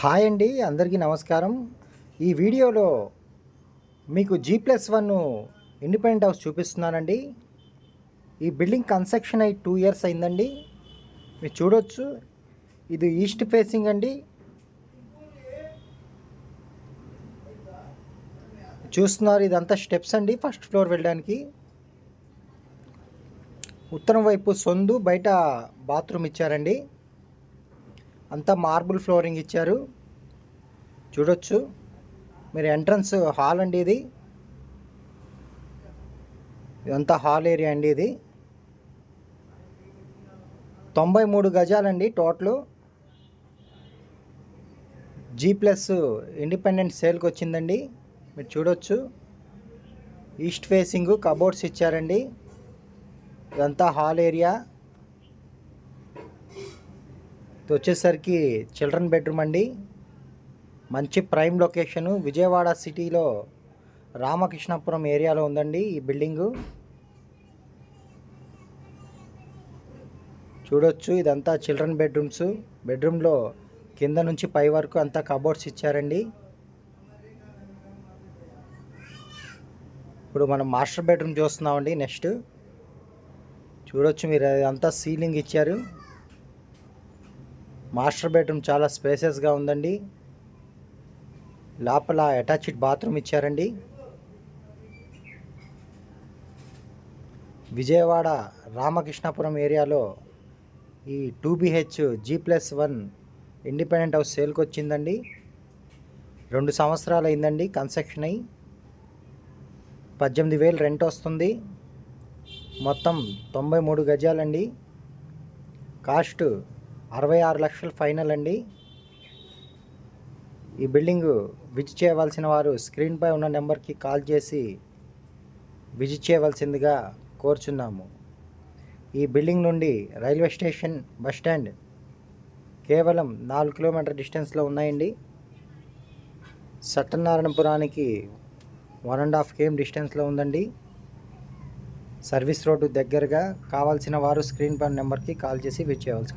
Hi అండి అందరికీ నమస్కారం. ఈ వీడియోలో మీకు G plus one independent house చూపిస్తున్నానండి. ఈ బిల్డింగ్ కన్స్ట్రక్షన్ అయి టూ ఇయర్స్ అయిందండి. మీరు చూడొచ్చు. ఇది ఈస్ట్ ఫేసింగ్ అండి. చూస్తున్నారు ఇదంతా స్టెప్స్ అండి ఫస్ట్ ఫ్లోర్ వెళ్ళడానికి. ఉత్తరం వైపు సొందు బయట బాత్రూమ్ ఇచ్చారండి. అంతా మార్బుల్ ఫ్లోరింగ్ ఇచ్చారు. చూడొచ్చు. మీరు ఎంట్రన్స్ హాల్ అండి ఇది. ఇదంతా హాల్ ఏరియా అండి ఇది. తొంభై మూడు గజాలండి టోటల్. జీ ప్లస్ ఇండిపెండెంట్ సేల్కి వచ్చిందండి. మీరు చూడొచ్చు. ఈస్ట్ ఫేసింగ్ కబోర్డ్స్ ఇచ్చారండి. ఇదంతా హాల్ ఏరియా. ఇది వచ్చేసరికి చిల్డ్రన్ బెడ్రూమ్ అండి. మంచి ప్రైమ్ లొకేషను. విజయవాడ సిటీలో రామకృష్ణాపురం ఏరియాలో ఉందండి ఈ బిల్డింగు. చూడొచ్చు ఇదంతా చిల్డ్రన్ బెడ్రూమ్స్. బెడ్రూమ్లో కింద నుంచి పై వరకు అంతా కబోర్డ్స్ ఇచ్చారండి. ఇప్పుడు మనం మాస్టర్ బెడ్రూమ్ చూస్తున్నామండి నెక్స్ట్. చూడొచ్చు మీరు అంతా సీలింగ్ ఇచ్చారు. మాస్టర్ బెడ్రూమ్ చాలా స్పేసెస్గా ఉందండి. లోపల అటాచ్డ్ బాత్రూమ్ ఇచ్చారండి. విజయవాడ రామకృష్ణాపురం ఏరియాలో ఈ two BH G plus one independent house సేల్కి వచ్చిందండి. రెండు సంవత్సరాలు అయిందండి కన్స్ట్రక్షన్ అయ్యి. పద్దెనిమిది వేలు రెంట్ వస్తుంది. మొత్తం తొంభై మూడు గజాలండి. కాస్ట్ అరవై ఆరు లక్షలు ఫైనల్ అండి. ఈ బిల్డింగ్ విజిట్ చేయవలసిన వారు స్క్రీన్పై ఉన్న నెంబర్కి కాల్ చేసి విజిట్ చేయవలసిందిగా కోరుచున్నాము. ఈ బిల్డింగ్ నుండి రైల్వే స్టేషన్ బస్ స్టాండ్ కేవలం నాలుగు కిలోమీటర్ డిస్టెన్స్లో ఉన్నాయండి. సత్యనారాయణపురానికి వన్ అండ్ హాఫ్ కేఎం డిస్టెన్స్లో ఉందండి. సర్వీస్ రోడ్డు దగ్గరగా కావాల్సిన వారు స్క్రీన్ పై నెంబర్కి కాల్ చేసి విచ్ చేయవలసి